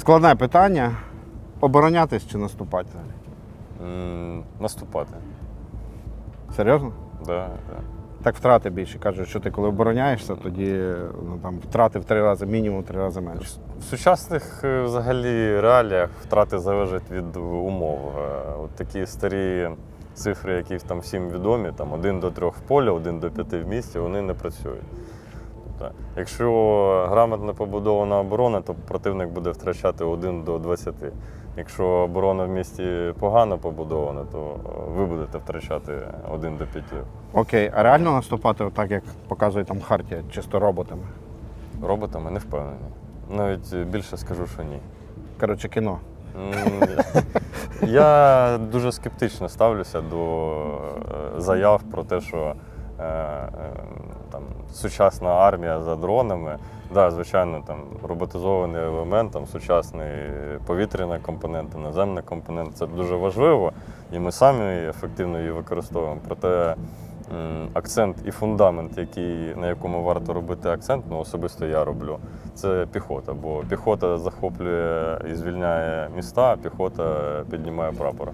Складне питання. Оборонятись чи наступати? взагалі? М, Наступати. Серйозно? Да, да. Так втрати більше. Кажуть, що ти коли обороняєшся, тоді ну, там, втрати в три рази, мінімум в три рази менше. В сучасних е, взагалі реаліях втрати залежать від умов. Е, От такі старі цифри, які там всім відомі, там один до трьох в полі, один до п'яти в місті, вони не працюють. Тобто, якщо грамотно побудована оборона, то противник буде втрачати 1 до 20. Якщо оборона в місті погано побудована, то е, ви будете втрачати 1 до 5. Окей, а реально наступати так, як показує там Хартія, чисто роботами? Роботами не впевнений. Навіть більше скажу, що ні. Коротше, кіно. М, Я дуже скептично ставлюся до е, заяв про те, що е, е, сучасна армія за дронами. Да, звичайно, там роботизований елемент, там, сучасний повітряний компонент, наземний компонент це дуже важливо, і ми самі ефективно її використовуємо. Проте акцент і фундамент, який, на якому варто робити акцент, ну особисто я роблю, це піхота. Бо піхота захоплює і звільняє міста, а піхота піднімає прапор.